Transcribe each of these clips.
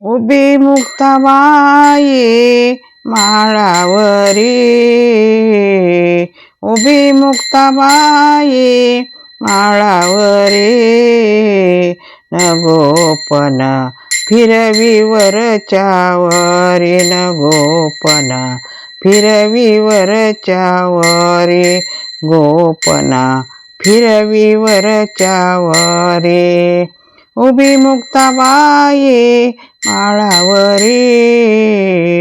उभी मुक्ताबाई माळावरी. उभी मुक्ताबाई माळावरी. न गोपन फिरवी वरच्या वरी न गोपन फिरवी वरच्या गोपना फिरवी वरच्या उभी मुक्ताबाये माळावरी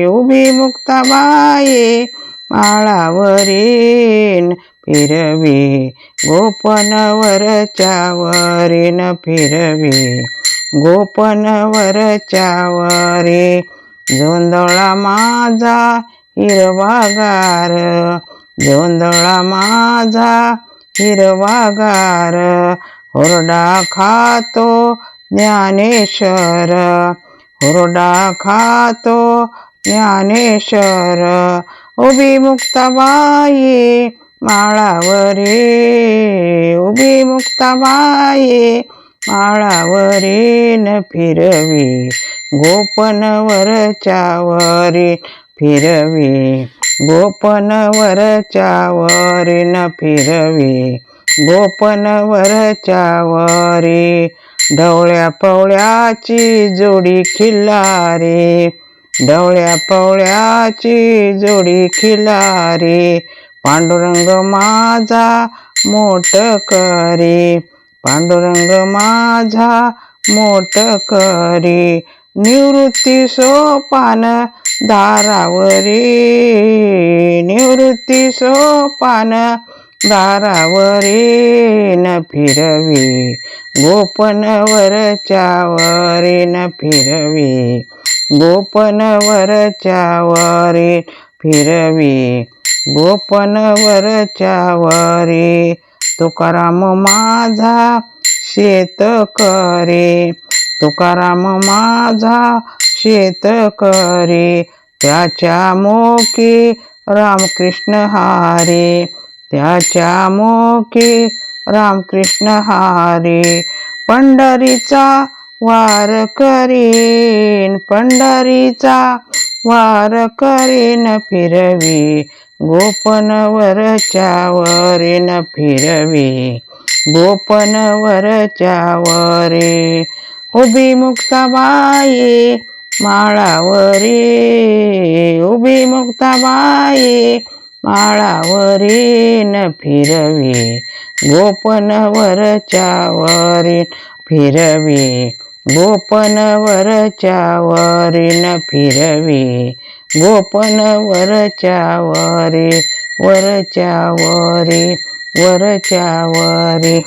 उभी मुक्ताबाये माळावरी फिरवी गोपनवरच्या वरीन फिरवी गोपनवरच्या वरी जोंधळा माझा हिरवागार जोंधळा माझा हिरवागार हुरडा खातो ज्ञानेश्वर हुरडा खातो ज्ञानेश्वर उभी मुक्ताबाई माळावरी उभी मुक्ताबाई माळावरी न फिरवी गोपनवरच्या वरी फिरवी गोपनवरच्या वरी न फिरवी गोपनवरच्या वरी ढवळ्या पवळ्याची जोडी खिल्लारी ढवळ्या पवळ्याची जोडी खिलारी पांडुरंग माझा मोठ करी पांडुरंग माझा मोठ करी निवृत्ती सोपान दारावरी निवृत्ती सोपान दारावरी न फिरवी गोपनवरच्या वरी न फिरवी गोपनवरच्या वरी फिरवी गोपनवरच्या वरी तुकाराम माझा शेतकरी तुकाराम माझा शेतकरी त्याच्या मोके रामकृष्ण हारे. त्याच्या मोके रामकृष्ण हारे पंढरीचा वार करीन पंढरीचा वार करीन फिरवी गोपनवरच्या वरीन फिरवी गोपनवरच्या वरी उभी मुक्ताबाई माळावरी उभी मुक्ताबाई माळावरीन न फिरवी गोपनवरच्या वरीन फिरवी गोपनवरच्या वरीन फिरवी गोपनवरच्या वरी वरच्या वरी वरच्या वरी